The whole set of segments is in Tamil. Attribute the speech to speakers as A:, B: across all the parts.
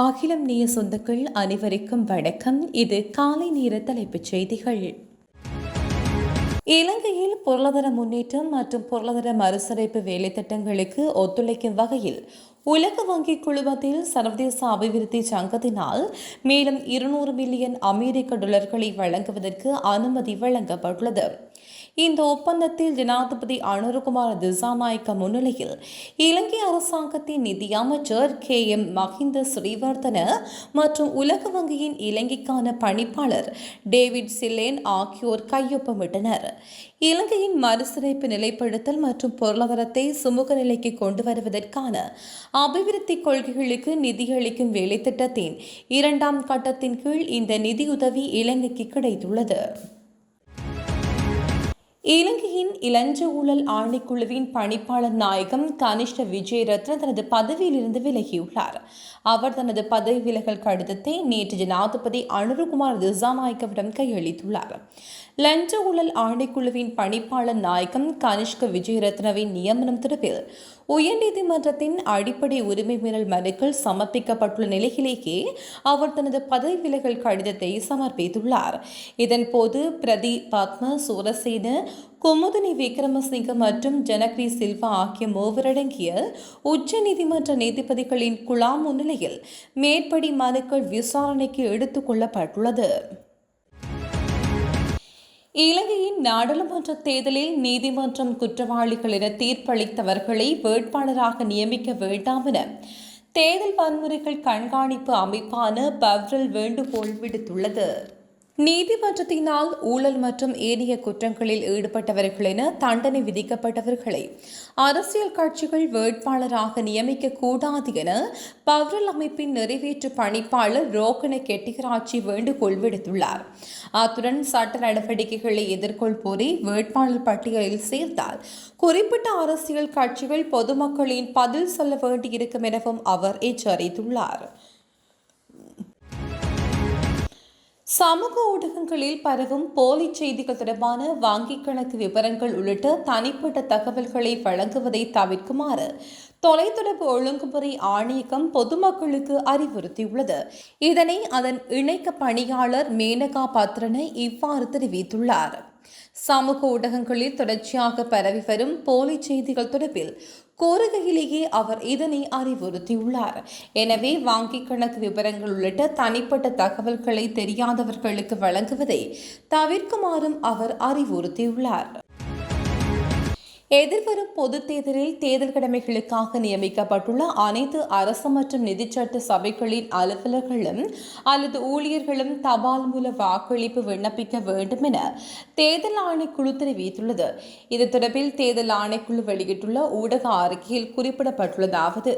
A: அகிலம் நேய சொந்தங்கள் அனைவருக்கும் வணக்கம். இது காலை நேர தலைப்புச் செய்திகள். இலங்கையில் பொருளாதார முன்னேற்றம் மற்றும் பொருளாதார மறுசீரமைப்பு வேலைத்திட்டங்களுக்கு ஒத்துழைக்கும் வகையில் உலக வங்கி குழுமத்தில் சர்வதேச அபிவிருத்தி சங்கத்தினால் மேலும் இருநூறு மில்லியன் அமெரிக்க டாலர்களை வழங்குவதற்கு அனுமதி வழங்கப்பட்டுள்ளது. இந்த ஒப்பந்தத்தில் ஜனாதிபதி அனுரகுமார் திசாநாயக்க முன்னிலையில் இலங்கை அரசாங்கத்தின் நிதியமைச்சர் கே எம் மஹிந்த ஸ்ரீவர்தன மற்றும் உலக வங்கியின் இலங்கைக்கான பணிப்பாளர் டேவிட் சில்லேன் ஆகியோர் கையொப்பமிட்டனர். இலங்கையின் மறுசீரமைப்பு நிலைப்படுத்தல் மற்றும் பொருளாதாரத்தை சுமூக நிலைக்கு கொண்டு வருவதற்கான அபிவிருத்தி கொள்கைகளுக்கு நிதியளிக்கும் வேலைத்திட்டத்தின் இரண்டாம் கட்டத்தின் கீழ் இந்த நிதியுதவி இலங்கைக்கு கிடைத்துள்ளது. இலங்கையின் இளஞ்ச ஊழல் ஆணைக்குழுவின் பணிப்பாளர் நாயகம் கனிஷ்ட விஜயரத்ன தனது பதவியிலிருந்து விலகியுள்ளார். அவர் தனது பதவி விலகல் கடிதத்தை நேற்று ஜனாதிபதி அனுருகுமார் திசாநாயக்கவிடம் கையளித்துள்ளார். லஞ்ச ஊழல் ஆணைக்குழுவின் பணிப்பாளர் நாயகம் கனிஷ்க விஜயரத்னவின் நியமனம் தொடர்பில் உயர்நீதிமன்றத்தின் அடிப்படை உரிமை மீறல் மனுக்கள் சமர்ப்பிக்கப்பட்டுள்ள நிலையிலேயே அவர் தனது பதவி விலகல் கடிதத்தை சமர்ப்பித்துள்ளார். இதன்போது பிரதி பத்ம சூரசேன குமுதினி விக்ரமசிங்க மற்றும் ஜனக்ரி சில்வா ஆகிய மூவரடங்கிய உச்ச நீதிமன்ற நீதிபதிகளின் குழா முன்னிலையில் மேற்படி மனுக்கள் விசாரணைக்கு எடுத்துக் கொள்ளப்பட்டுள்ளது. இலங்கையின் நாடாளுமன்ற தேர்தலில் நீதிமன்றம் குற்றவாளிகள் என தீர்ப்பளித்தவர்களை வேட்பாளராக நியமிக்க வேண்டாம் என தேர்தல் வன்முறைகள் கண்காணிப்பு அமைப்பான பவ்ரல் வேண்டுகோள் விடுத்துள்ளது. நீதிமன்றத்தினால் ஊழல் மற்றும் ஏனைய குற்றங்களில் ஈடுபட்டவர்கள் என தண்டனை விதிக்கப்பட்டவர்களை அரசியல் கட்சிகள் வேட்பாளராக நியமிக்க கூடாது என பவ்ரல் அமைப்பின் நிறைவேற்று பணிப்பாளர் ரோகன கெட்டிகராட்சி வேண்டுகோள் விடுத்துள்ளார். அத்துடன் சட்ட நடவடிக்கைகளை எதிர்கொள்வோரை வேட்பாளர் பட்டியலில் சேர்த்தால் குறிப்பிட்ட அரசியல் கட்சிகள் பொதுமக்களின் பதில் சொல்ல வேண்டியிருக்கும் எனவும் அவர் எச்சரித்துள்ளார். சமூக ஊடகங்களில் பரவும் போலி செய்திகள் தொடர்பான வங்கிக் கணக்கு விவரங்கள் உள்ளிட்ட தனிப்பட்ட தகவல்களை வழங்குவதை தவிர்க்குமாறு தொலைத்தொடர்பு ஒழுங்குமுறை ஆணையகம் பொதுமக்களுக்கு அறிவுறுத்தியுள்ளது. இதனை அதன் இணைக்க பணியாளர் மேனகா பத்ரனை இவ்வாறு தெரிவித்துள்ளார். சமூக ஊடகங்களில் தொடர்ச்சியாக பரவி வரும் போலி செய்திகள் தொடர்பில் கோருகையிலேயே அவர் இதனை அறிவுறுத்தியுள்ளார். எனவே வங்கிக் கணக்கு விவரங்கள் உள்ளிட்ட தனிப்பட்ட தகவல்களை தெரியாதவர்களுக்கு வழங்குவதை தவிர்க்குமாறும் அவர் அறிவுறுத்தியுள்ளார். எதிர்வரும் பொதுத் தேர்தலில் தேர்தல் கடமைகளுக்காக நியமிக்கப்பட்டுள்ள அனைத்து அரசு மற்றும் நிதிச்சட்ட சபைகளின் அலுவலர்களும் அல்லது ஊழியர்களும் தபால் மூல வாக்களிப்பு விண்ணப்பிக்க வேண்டும் என தேர்தல் ஆணைக்குழு தெரிவித்துள்ளது. இது தொடர்பில் தேர்தல் ஆணைக்குழு வெளியிட்டுள்ள ஊடக அறிக்கையில் குறிப்பிடப்பட்டுள்ளதாவது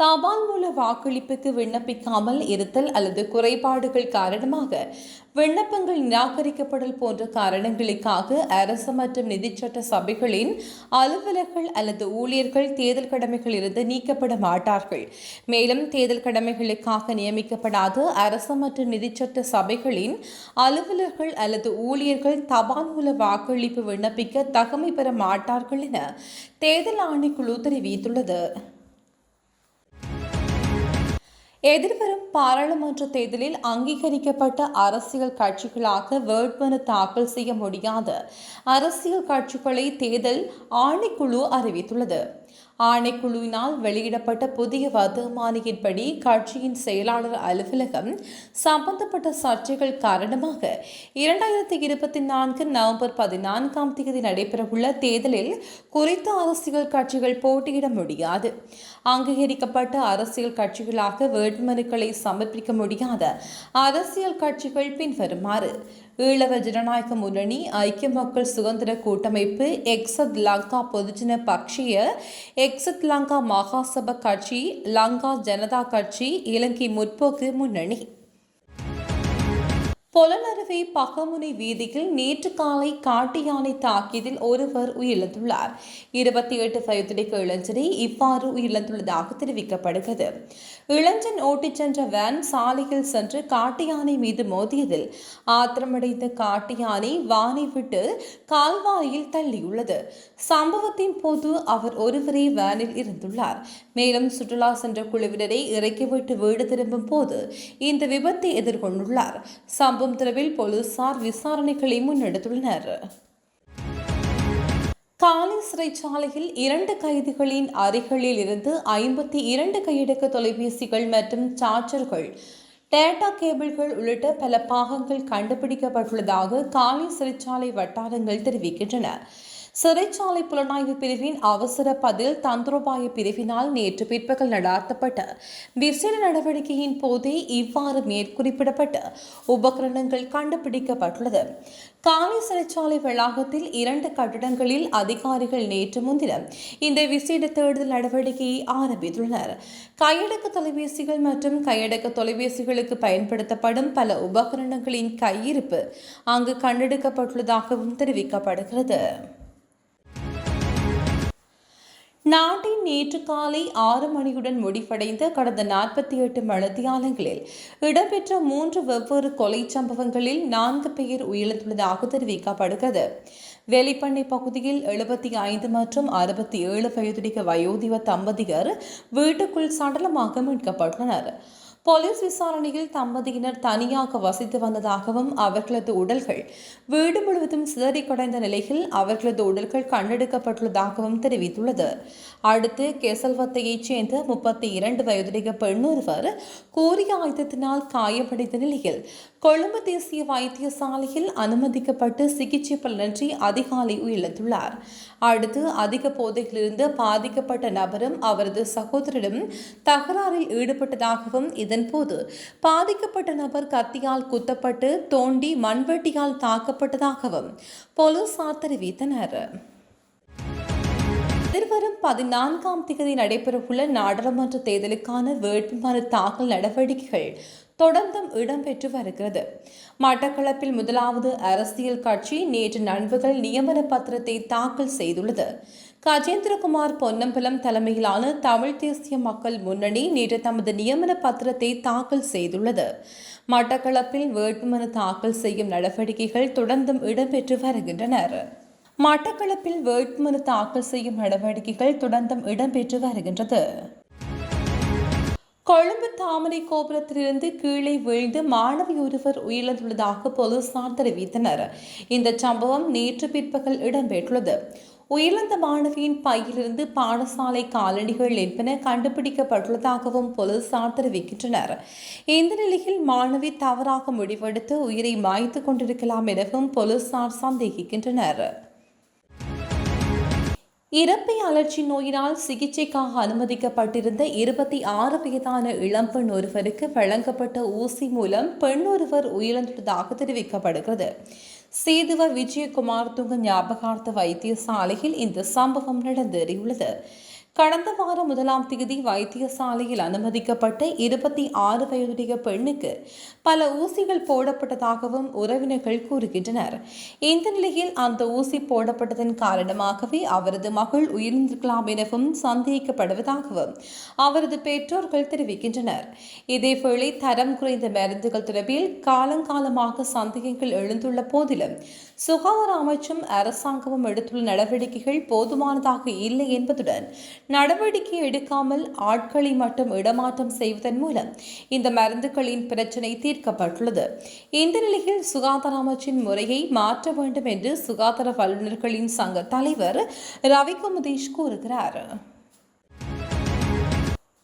A: தபால் மூல வாக்களிப்புக்கு விண்ணப்பிக்காமல் இருத்தல் அல்லது குறைபாடுகள் காரணமாக விண்ணப்பங்கள் நிராகரிக்கப்படல் போன்ற காரணங்களுக்காக அரசு மற்றும் நிதிச்சட்ட சபைகளின் அலுவலர்கள் அல்லது ஊழியர்கள் தேர்தல் கடமைகள் இருந்து நீக்கப்பட மாட்டார்கள். மேலும் தேர்தல் கடமைகளுக்காக நியமிக்கப்படாத அரசு மற்றும் நிதிச்சட்ட சபைகளின் அலுவலர்கள் அல்லது ஊழியர்கள் தபால் மூல வாக்களிப்பு விண்ணப்பிக்க தகமை பெற மாட்டார்கள் என தேர்தல் ஆணைக்குழு தெரிவித்துள்ளது. எதிர்வரும் பாராளுமன்ற தேர்தலில் அங்கீகரிக்கப்பட்ட அரசியல் கட்சிகளாக வேட்புமனு தாக்கல் செய்ய முடியாத. அரசியல் கட்சிகளை தேர்தல் ஆணைக்குழு அறிவித்துள்ளது. ஆணைக்குழுவினால் வெளியிடப்பட்ட புதிய வர்த்தமானியின்படி கட்சியின் செயலாளர் அலுவலகம் சம்பந்தப்பட்ட சர்ச்சைகள் காரணமாக இரண்டாயிரத்தி இருபத்தி நான்கு நவம்பர் பதினான்காம் தேதி நடைபெறவுள்ள தேர்தலில் குறித்த அரசியல் கட்சிகள் போட்டியிட முடியாது. அங்கீகரிக்கப்பட்ட அரசியல் கட்சிகளாக வேட்புமனுக்களை சமர்ப்பிக்க முடியாத அரசியல் கட்சிகள் பின்வருமாறு ஈழவ ஜனநாயக முன்னணி ஐக்கிய மக்கள் சுதந்திர கூட்டமைப்பு எக்ஸத் லங்கா பொதுஜன பக்ஷிய எக்ஸத் லங்கா மகாசபா கட்சி லங்கா ஜனதா கட்சி இலங்கை முற்போக்கு முன்னணி. பொலனருவி பகமுனை வீதியில் நேற்று காலை காட்டு யானை தாக்கியதில் ஒருவர் உயிரிழந்துள்ளார். இருபத்தி எட்டு வயதுடைய இளைஞரை இவ்வாறு உயிரிழந்துள்ளதாக தெரிவிக்கப்படுகிறது. இளைஞன் ஓட்டிச் சென்ற வேன் சாலையில் சென்று காட்டு யானை மீது மோதியதில் ஆத்திரமடைந்த காட்டு யானை வானை விட்டு கால்வாயில் தள்ளியுள்ளது. சம்பவத்தின் போது அவர் ஒருவரே வேனில் இருந்துள்ளார். மேலும் சுற்றுலா சென்ற குழுவினரை இறக்கிவிட்டு வீடு திரும்பும் போது இந்த விபத்தை எதிர்கொண்டுள்ளார். சம்பவம் தொடர்பில் போலீசார் விசாரணைகளை முன்னெடுத்துள்ளனர். காலி சிறைச்சாலையில் இரண்டு கைதிகளின் அறைகளில் இருந்து ஐம்பத்தி இரண்டு கையடக்க தொலைபேசிகள் மற்றும் சார்ஜர்கள் டேட்டா கேபிள்கள் உள்ளிட்ட பல பாகங்கள் கண்டுபிடிக்கப்பட்டுள்ளதாக காலி சிறைச்சாலை வட்டாரங்கள் தெரிவிக்கின்றன. சிறைச்சாலை புலனாய்வு பிரிவின் அவசர பதில் தந்திரோபாய பிரிவினால் நேற்று பிற்பகல் நடாத்தப்பட்ட விசேட நடவடிக்கையின் போதே இவ்வாறு மேற்குறிப்பிடப்பட்ட உபகரணங்கள் கண்டுபிடிக்கப்பட்டுள்ளது. காலி சிறைச்சாலை வளாகத்தில் இரண்டு கட்டிடங்களில் அதிகாரிகள் நேற்று முன்தினம் இந்த விசேட தேடுதல் நடவடிக்கையை ஆரம்பித்துள்ளனர். கையடக்க தொலைபேசிகள் மற்றும் கையடக்க தொலைபேசிகளுக்கு பயன்படுத்தப்படும் பல உபகரணங்களின் கையிருப்பு அங்கு கண்டெடுக்கப்பட்டுள்ளதாகவும் தெரிவிக்கப்படுகிறது. நாட்டின் நேற்று காலை ஆறு மணியுடன் முடிவடைந்த கடந்த நாற்பத்தி எட்டு மணித்தியாலங்களில் இடம்பெற்ற மூன்று வெவ்வேறு கொலை சம்பவங்களில் நான்கு பேர் உயிரிழந்துள்ளதாக தெரிவிக்கப்படுகிறது. வெளிப்பண்ணை பகுதியில் எழுபத்தி ஐந்து மற்றும் அறுபத்தி ஏழு வயதுடைய வயோதிப தம்பதியர் வீட்டுக்குள் சடலமாக மீட்கப்பட்டனர் போலீஸ் விசாரணையில் தம்பதியினர் தனியாக வசித்து வந்ததாகவும் அவர்களது உடல்கள் வீடு முழுவதும் சிதறி கடைந்த நிலையில் அவர்களது உடல்கள் கண்டெடுக்கப்பட்டுள்ளதாகவும் தெரிவித்துள்ளது. அடுத்து கேசல்வத்தையைச் சேர்ந்த முப்பத்தி இரண்டு வயதுடைய பெண் ஒருவர் கூறிய ஆயுதத்தினால் காயமடைந்த நிலையில் கொழும்பு தேசிய வைத்தியசாலையில் அனுமதிக்கப்பட்டு சிகிச்சை பலனின்றி அதிகாலை உயிரிழந்துள்ளார். அடுத்து அதிக போதையிலிருந்து பாதிக்கப்பட்ட நபரும் அவரது சகோதரரும் தகராறில் ஈடுபட்டதாகவும் இதன்போது பாதிக்கப்பட்ட நபர் கத்தியால் குத்தப்பட்டு தோண்டி மண்வெட்டியால் தாக்கப்பட்டதாகவும் போலீசார் தெரிவித்தனர் எதிர்வரும் பதினான்காம் தேதி நடைபெறவுள்ள நாடாளுமன்ற தேர்தலுக்கான வேட்புமனு தாக்கல் நடவடிக்கைகள் தொடர்ந்தும் இடம்பெற்று வருகிறது. மட்டக்களப்பில் முதலாவது அரசியல் கட்சி நேற்று நண்பர்கள் நியமன பத்திரத்தை தாக்கல் செய்துள்ளது. கஜேந்திரகுமார் பொன்னம்பலம் தலைமையிலான தமிழ் தேசிய மக்கள் முன்னணி நேற்று தமது நியமன பத்திரத்தை தாக்கல் செய்துள்ளது. மட்டக்களப்பில் வேட்புமனு தாக்கல் செய்யும் நடவடிக்கைகள் தொடர்ந்தும் இடம்பெற்று வருகின்றனர். மட்டக்களப்பில் வேட்புமனு தாக்கல் செய்யும் நடவடிக்கைகள் தொடர்ந்தும் இடம்பெற்று வருகின்றது. கொழும்பு தாமரை கோபுரத்திலிருந்து கீழே வீழ்ந்து மாணவி ஒருவர் உயிரிழந்துள்ளதாக போலீசார் தெரிவித்தனர். இந்த சம்பவம் நேற்று பிற்பகல் இடம்பெற்றுள்ளது. உயிரிழந்த மாணவியின் பையிலிருந்து பாடசாலை காலணிகள் என்பன கண்டுபிடிக்கப்பட்டுள்ளதாகவும் போலீசார் தெரிவிக்கின்றனர். இந்த நிலையில் மாணவி தவறாக முடிவெடுத்து உயிரை மாய்த்து கொண்டிருக்கலாம் எனவும் போலீசார் சந்தேகிக்கின்றனர். இறப்பை அலர்ச்சி நோயினால் சிகிச்சைக்காக அனுமதிக்கப்பட்டிருந்த இருபத்தி ஆறு வயதான இளம்பெண் ஒருவருக்கு வழங்கப்பட்ட ஊசி மூலம் பெண் ஒருவர் உயிரிழந்துள்ளதாக தெரிவிக்கப்படுகிறது. சேதுவ விஜயகுமார் துங்க ஞாபகார்த்த வைத்தியசாலையில் இந்த சம்பவம் நடந்தேறியுள்ளது. கடந்த வாரம் முதலாம் தேதி வைத்தியசாலையில் அனுமதிக்கப்பட்ட இருபத்தி ஆறு வயதுடைய பெண்ணுக்கு பல ஊசிகள் போடப்பட்டதாகவும் உறவினர்கள் கூறுகின்றனர். இந்த நிலையில் அந்த ஊசி போடப்பட்டதன் காரணமாகவே அவரது மகள் உயிரிழந்திருக்கலாம் எனவும் சந்தேகிக்கப்படுவதாகவும் அவரது பெற்றோர்கள் தெரிவிக்கின்றனர். இதேவேளை தரம் குறைந்த மருந்துகள் தொடர்பில் காலங்காலமாக சந்தேகங்கள் எழுந்துள்ள போதிலும் சுகாதார அமைச்சும் அரசாங்கமும் எடுத்துள்ள நடவடிக்கைகள் போதுமானதாக இல்லை என்பதுடன் நடவடிக்கை எடுக்காமல் ஆட்களை மட்டும் இடமாற்றம் செய்வதன் மூலம் இந்த மருந்துகளின் பிரச்சினை தீர்க்கப்பட்டுள்ளது. இந்த நிலையில் சுகாதார அமைச்சின் முறையை மாற்ற வேண்டும் என்று சுகாதார வல்லுநர்களின் சங்க தலைவர் ரவிகமுதேஷ் கூறுகிறார்.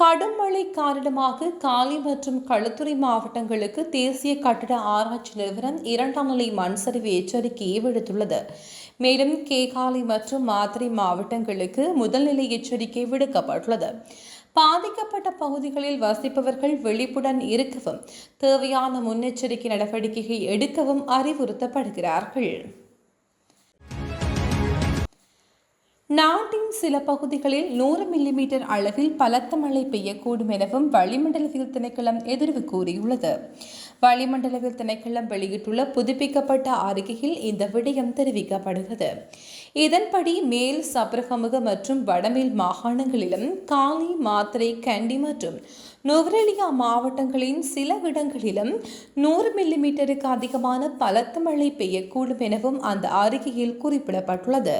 A: கடும் மழை காரணமாக காலி மற்றும் களுத்துறை மாவட்டங்களுக்கு தேசிய கட்டட ஆராய்ச்சி நிறுவனம் இரண்டாம் நிலை மண் சரிவு எச்சரிக்கையை விடுத்துள்ளது. மேலும் கேகாலை மற்றும் மாத்திரை மாவட்டங்களுக்கு முதல்நிலை எச்சரிக்கை விடுக்கப்பட்டுள்ளது. பாதிக்கப்பட்ட பகுதிகளில் வசிப்பவர்கள் விழிப்புடன் இருக்கவும் தேவையான முன்னெச்சரிக்கை நடவடிக்கையை எடுக்கவும் அறிவுறுத்தப்படுகிறார்கள். நாட்டின் சில பகுதிகளில் நூறு மில்லிமீட்டர் அளவில் பலத்த மழை பெய்யக்கூடும் எனவும் வளிமண்டலவியல் திணைக்களம் எதிர்வு கூறியுள்ளது. வளிமண்டலவியல் திணைக்களம் வெளியிட்டுள்ள புதுப்பிக்கப்பட்ட அறிக்கையில் இந்த விடயம் தெரிவிக்கப்படுகிறது. இதன்படி மேல் சப்ரகமுக மற்றும் வடமேல் மாகாணங்களிலும் காலி மாத்திரை கண்டி மற்றும் நுவரெலியா மாவட்டங்களின் சில இடங்களிலும் நூறு மில்லிமீட்டருக்கு அதிகமான பலத்த மழை பெய்யக்கூடும் எனவும் அந்த அறிக்கையில் குறிப்பிடப்பட்டுள்ளது.